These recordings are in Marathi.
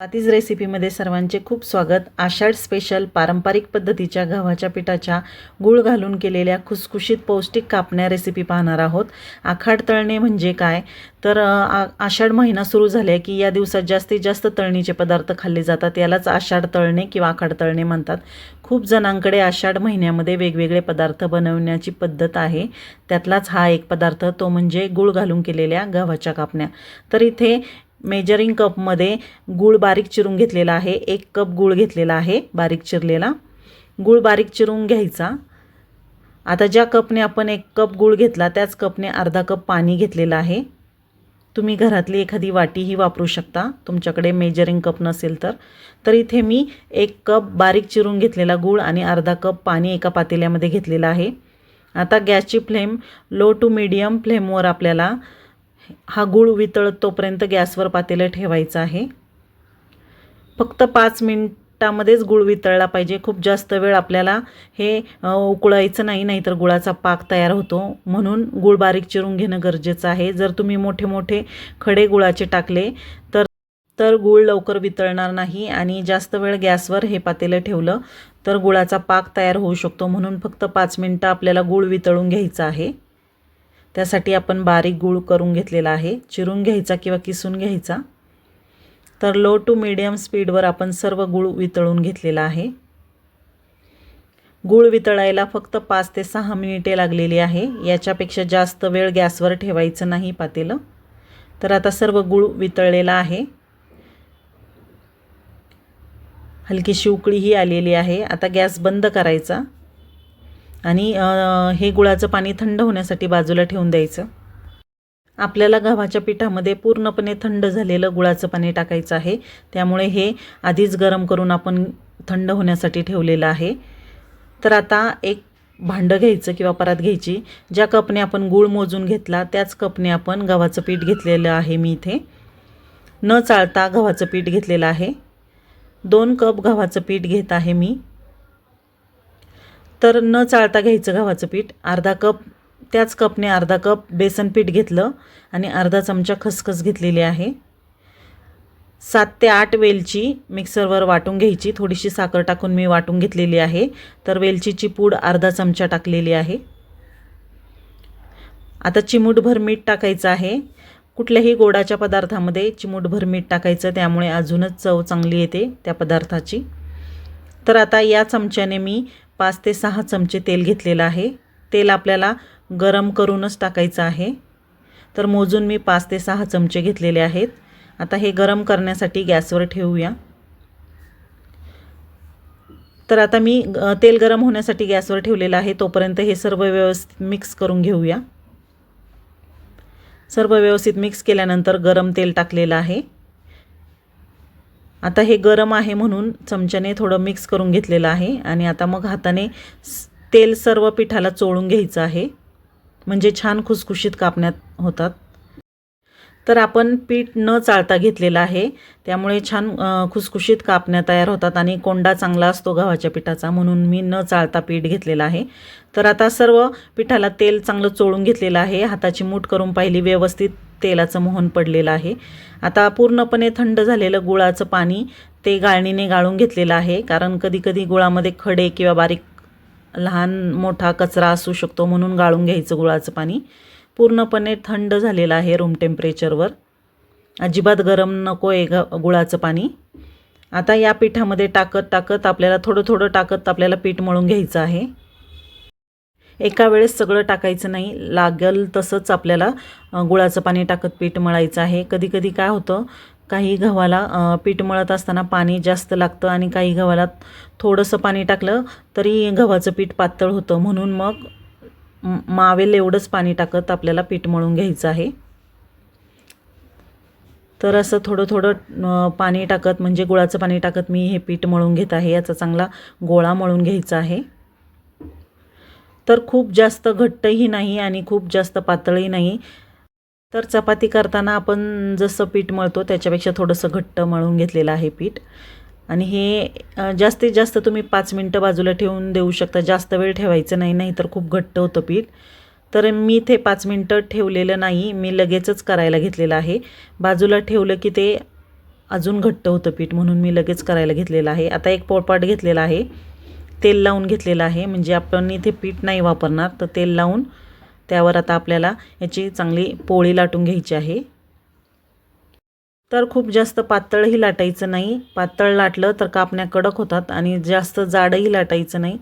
स्वातीज रेसिपीमध्ये सर्वांचे खूप स्वागत. आषाढ स्पेशल पारंपरिक पद्धतीच्या गव्हाच्या पिठाच्या गूळ घालून केलेल्या खुसखुशीत पौष्टिक कापण्या रेसिपी पाहणार आहोत. आखाड तळणे म्हणजे काय? तर आ- आषाढ महिना सुरू झाला की या दिवसात जास्तीत जास्त तळणीचे पदार्थ खाल्ले जातात. यालाच आषाढ तळणे किंवा आखाड तळणे म्हणतात. खूप जणांकडे आषाढ महिन्यामध्ये वेगवेगळे पदार्थ बनवण्याची पद्धत आहे. त्यातलाच हा एक पदार्थ तो म्हणजे गूळ घालून केलेल्या गव्हाच्या कापण्या. तर इथे मेजरिंग कपमध्ये गूळ बारीक चिरून घेतलेला आहे. एक कप गूळ घेतलेला आहे बारीक चिरलेला. गूळ बारीक चिरून घ्यायचा. आता ज्या कपने आपण एक कप गूळ घेतला त्याच कपने अर्धा कप पाणी घेतलेलं आहे. तुम्ही घरातली एखादी वाटीही वापरू शकता. तुमच्याकडे मेजरिंग कप नसेल तर. तर इथे मी एक कप बारीक चिरून घेतलेला गूळ आणि अर्धा कप पाणी एका पातेल्यामध्ये घेतलेलं आहे. आता गॅसची फ्लेम लो टू मिडियम फ्लेमवर आपल्याला हा गूळ वितळत तोपर्यंत गॅसवर पातेलं ठेवायचं आहे. फक्त पाच मिनटामध्येच गूळ वितळला पाहिजे. खूप जास्त वेळ आपल्याला हे उकळायचं नाही नाहीतर गुळाचा पाक तयार होतो. म्हणून गूळ बारीक चिरून घेणं गरजेचं आहे. जर तुम्ही मोठे मोठे खडे गुळाचे टाकले तर तर गूळ लवकर वितळणार नाही आणि जास्त वेळ गॅसवर हे पातेलं ठेवलं तर गुळाचा पाक तयार होऊ शकतो. म्हणून फक्त पाच मिनटं आपल्याला गूळ वितळून घ्यायचं आहे. त्यासाठी आपण बारीक गूळ करून घेतलेला आहे. चिरून घ्यायचा किंवा किसून घ्यायचा. तर लो टू मीडियम स्पीडवर आपण सर्व गूळ वितळून घेतलेला आहे. गूळ वितळायला फक्त पाच ते सहा मिनिटे लागलेली आहे. याच्यापेक्षा जास्त वेळ गॅसवर ठेवायचं नाही पातेलं. तर आता सर्व गूळ वितळलेला आहे. हलकीशी उकळीही आलेली आहे. आता गॅस बंद करायचा. आणि हे गुळाचं पाणी थंड होण्यासाठी बाजूला ठेवून द्यायचं. आपल्याला गव्हाच्या पिठामध्ये पूर्णपणे थंड झालेलं गुळाचं पाणी टाकायचं आहे. त्यामुळे हे आधीच गरम करून आपण थंड होण्यासाठी ठेवलेलं आहे. तर आता एक भांडं घ्यायचं किंवा परात घ्यायची. ज्या कपने आपण गूळ मोजून घेतला त्याच कपने आपण गव्हाचं पीठ घेतलेलं आहे मी इथे. न चाळता गव्हाचं पीठ घेतलेलं आहे. दोन कप गव्हाचं पीठ घेत आहे मी. तर न चाळता घ्यायचं गव्हाचं पीठ. अर्धा कप त्याच कपने अर्धा कप बेसन पीठ घेतलं आणि अर्धा चमचा खसखस घेतलेली आहे. सात ते आठ वेलची मिक्सरवर वाटून घ्यायची. थोडीशी साखर टाकून मी वाटून घेतलेली आहे. तर वेलचीची पूड अर्धा चमचा टाकलेली आहे. आता चिमूटभर मीठ टाकायचं आहे. कुठल्याही गोडाच्या पदार्थामध्ये चिमूटभर मीठ टाकायचं त्यामुळे अजूनच चव चांगली येते त्या पदार्थाची. तर आता या चमच्याने मी पाच ते सहा चमचे तेल घेतलेलं आहे. तेल आपल्याला गरम करूनच टाकायचं आहे. तर मोजून मी पाच ते सहा चमचे घेतलेले आहेत. आता हे गरम करण्यासाठी गॅसवर ठेवूया. तर आता मी तेल गरम होण्यासाठी गॅसवर ठेवलेलं आहे. तोपर्यंत हे सर्व व्यवस्थित मिक्स करून घेऊया. सर्व व्यवस्थित मिक्स केल्यानंतर गरम तेल टाकलेलं आहे. आता हे गरम आहे म्हणून चमच्याने थोडं मिक्स करून घेतलेलं आहे. आणि आता मग हाताने तेल सर्व पिठाला चोळून घ्यायचं आहे. म्हणजे छान खुसखुशीत कापण्यात होतात. तर आपण पीठ न चाळता घेतलेलं आहे. त्यामुळे छान खुसखुशीत कापण्या तयार होतात आणि कोंडा चांगला असतो गव्हाच्या पिठाचा म्हणून मी न चाळता पीठ घेतलेलं आहे. तर आता सर्व पिठाला तेल चांगलं चोळून घेतलेलं आहे. हाताची मूठ करून पाहिली व्यवस्थित तेलाचं मोहन पडलेलं आहे. आता पूर्णपणे थंड झालेलं गुळाचं पाणी ते गाळणीने गाळून घेतलेलं आहे. कारण कधीकधी गुळामध्ये खडे किंवा बारीक लहान मोठा कचरा असू शकतो म्हणून गाळून घ्यायचं गुळाचं पाणी. पूर्णपणे थंड झालेलं आहे रूम टेम्परेचरवर अजिबात गरम नको आहे ग गुळाचं पाणी. आता या पिठामध्ये टाकत टाकत आपल्याला थोडं थोडं टाकत आपल्याला पीठ मळून घ्यायचं आहे. एका वेळेस सगळं टाकायचं नाही लागेल तसंच आपल्याला गुळाचं पाणी टाकत पीठ मळायचं आहे. कधी कधी काय होतं काही गव्हाला पीठ मळत असताना पाणी जास्त लागतं आणि काही गव्हाला थोडंसं पाणी टाकलं तरी गव्हाचं पीठ पातळ होतं. म्हणून मग मावेल एवढंच पाणी टाकत आपल्याला पीठ मळून घ्यायचं आहे. तर असं थोडं थोडं पाणी टाकत म्हणजे गुळाचं पाणी टाकत मी हे पीठ मळून घेत आहे. याचा चांगला गोळा मळून घ्यायचा आहे. तर खूप जास्त घट्टही नाही आणि खूप जास्त पातळही नाही. तर चपाती करताना आपण जसं पीठ मळतो त्याच्यापेक्षा थोडंसं घट्ट मळून घेतलेलं आहे पीठ. आणि हे जास्तीत जास्त तुम्ही पाच मिनटं बाजूला ठेवून देऊ शकता. जास्त वेळ ठेवायचं नाही नाही तर खूप घट्ट होतं पीठ. तर मी ते पाच मिनटं ठेवलेलं नाही मी लगेचच करायला घेतलेलं आहे. बाजूला ठेवलं की ते अजून घट्ट होतं पीठ म्हणून मी लगेच करायला घेतलेलं आहे. आता एक पोळपाट घेतलेला आहे. तेल लावून घेतलेलं आहे. म्हणजे आपण इथे पीठ नाही वापरणार तर तेल लावून त्यावर आता आपल्याला याची चांगली पोळी लाटून घ्यायची आहे. तर खूप जास्त पातळही लाटायचं नाही. पातळ लाटलं तर कापण्या कडक होतात आणि जास्त जाडही लाटायचं नाही.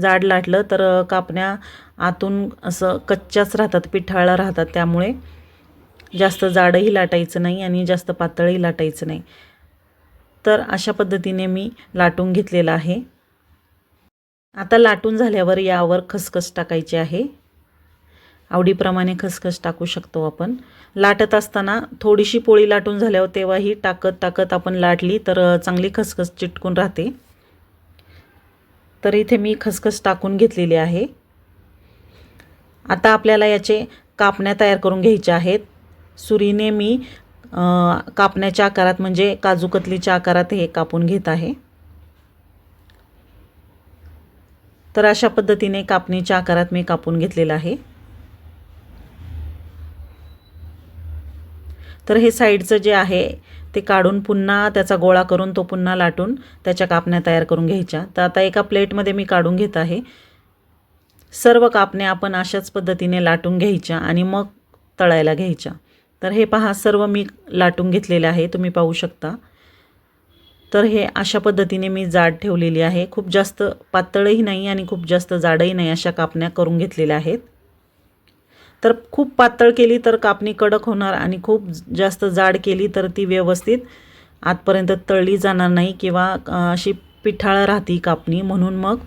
जाड लाटलं तर कापण्या आतून असं कच्च्याच राहतात पिठाळा राहतात त्यामुळे जास्त जाडही लाटायचं नाही आणि जास्त पातळही लाटायचं नाही. तर अशा पद्धतीने मी लाटून घेतलेलं आहे. आता लाटून झाल्यावर यावर खसखस टाकायची आहे. आवडीप्रमाणे खसखस टाकू शकतो आपण. लाटत असताना थोडीशी पोळी लाटून झाल्यावर तेव्हाही टाकत टाकत आपण लाटली तर चांगली खसखस चिटकून राहते. तर इथे मी खसखस टाकून घेतलेली आहे. आता आपल्याला याचे कापण्या तयार करून घ्यायच्या आहेत. सुरीने मी कापण्याच्या आकारात म्हणजे काजूकतलीच्या आकारात हे कापून घेत आहे. तर अशा पद्धतीने कापणीच्या आकारात मी कापून घेतलेलं आहे. तर हे साईडचं जे आहे ते काढून पुन्हा त्याचा गोळा करून तो पुन्हा लाटून त्याच्या कापण्या तयार करून घ्यायच्या. तर आता एका प्लेटमध्ये मी काढून घेत आहे. सर्व कापण्या आपण अशाच पद्धतीने लाटून घ्यायच्या आणि मग तळायला घ्यायच्या. तर हे पहा सर्व मी लाटून घेतलेले आहे तुम्ही पाहू शकता. तर हे अशा पद्धतीने मी जाड ठेवलेली आहे. खूप जास्त पातळही नाही आणि खूप जास्त जाडही नाही अशा कापण्या करून घेतलेल्या आहेत. तर खूप पातळ केली तर कापणी कडक होणार आणि खूप जास्त जाड केली तर ती व्यवस्थित आतपर्यंत तळली जाणार नाही किंवा अशी पिठाळ राहती कापणी. म्हणून मग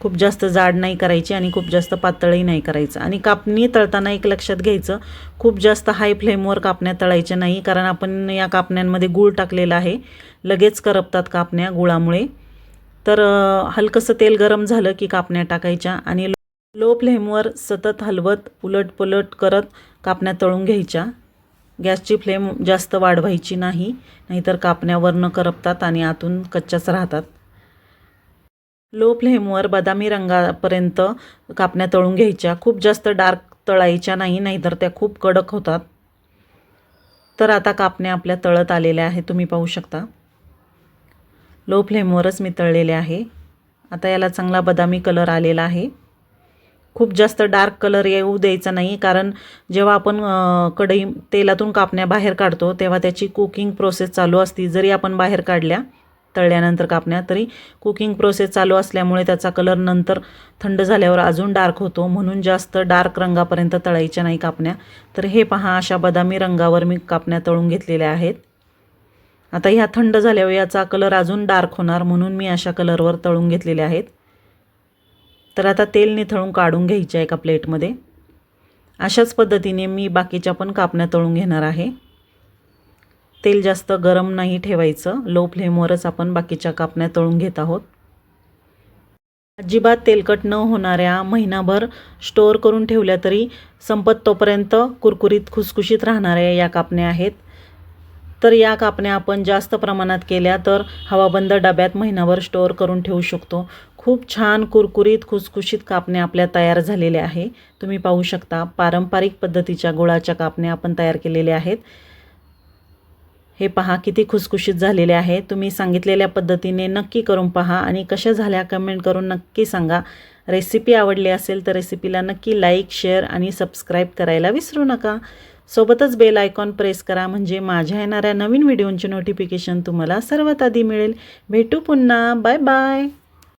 खूप जास्त जाड नाही करायची आणि खूप जास्त पातळही नाही करायचं. आणि कापणी तळताना एक लक्षात घ्यायचं खूप जास्त हाय फ्लेमवर कापण्या तळायच्या नाही कारण आपण या कापण्यांमध्ये गूळ टाकलेला आहे. लगेच करपतात कापण्या गुळामुळे. तर हलकंसं तेल गरम झालं की कापण्या टाकायच्या आणि लो फ्लेमवर सतत हलवत उलटपलट करत कापण्या तळून घ्यायच्या. गॅसची फ्लेम जास्त वाढवायची नाही नाहीतर कापण्यावरनं करपतात आणि आतून कच्च्याच राहतात. लो फ्लेमवर बदामी रंगापर्यंत कापण्या तळून घ्यायच्या. खूप जास्त डार्क तळायच्या नाही नाहीतर त्या खूप कडक होतात. तर आता कापण्या आपल्या तळत आलेल्या आहेत तुम्ही पाहू शकता. लो फ्लेमवरच मी तळलेले आहे. आता याला चांगला बदामी कलर आलेला आहे. खूप जास्त डार्क कलर येऊ द्यायचा नाही कारण जेव्हा आपण कढई तेलातून कापण्या बाहेर काढतो तेव्हा त्याची कुकिंग प्रोसेस चालू असती. जरी आपण बाहेर काढल्या तळल्यानंतर कापण्या तरी कुकिंग प्रोसेस चालू असल्यामुळे त्याचा कलर नंतर थंड झाल्यावर अजून डार्क होतो. म्हणून जास्त डार्क रंगापर्यंत तळायच्या नाही कापण्या. तर हे पहा अशा बदामी रंगावर मी कापण्या तळून घेतलेल्या आहेत. आता ह्या थंड झाल्यावर याचा कलर अजून डार्क होणार म्हणून मी अशा कलरवर तळून घेतलेल्या आहेत. तर आता तेल निथळून काढून घ्यायचे आहे एका प्लेटमध्ये. अशाच पद्धतीने मी बाकीच्या पण कापण्या तळून घेणार आहे. तेल जास्त गरम नाही ठेवायचं. लो फ्लेमवरच आपण बाकीच्या कापण्या तळून घेत आहोत. अजिबात तेलकट न होणाऱ्या महिनाभर स्टोअर करून ठेवल्या तरी संपत तोपर्यंत कुरकुरीत खुसखुशीत राहणाऱ्या या कापण्या आहेत. तर या कापण्या आपण जास्त प्रमाणात केल्या तर हवाबंद डब्यात महिनाभर स्टोअर करून ठेवू शकतो. खूप छान कुरकुरीत खुसखुशीत कापण्या आपल्या तयार झालेल्या आहे. तुम्ही पाहू शकता पारंपरिक पद्धतीच्या गुळाच्या कापण्या आपण तयार केलेल्या आहेत. हे पहा किती खुसखुशीत झालेले आहे. तुम्ही सांगितलेल्या पद्धतीने नक्की करून पहा आणि कशा झाल्या कमेंट करून नक्की सांगा. रेसिपी आवडली असेल तर रेसिपीला नक्की लाईक शेअर आणि सबस्क्राईब करायला विसरू नका. सोबतच बेल आयकॉन प्रेस करा म्हणजे माझ्या येणाऱ्या नवीन व्हिडिओंचे नोटिफिकेशन तुम्हाला सर्वात आधी मिळेल. भेटू पुन्हा. Bye bye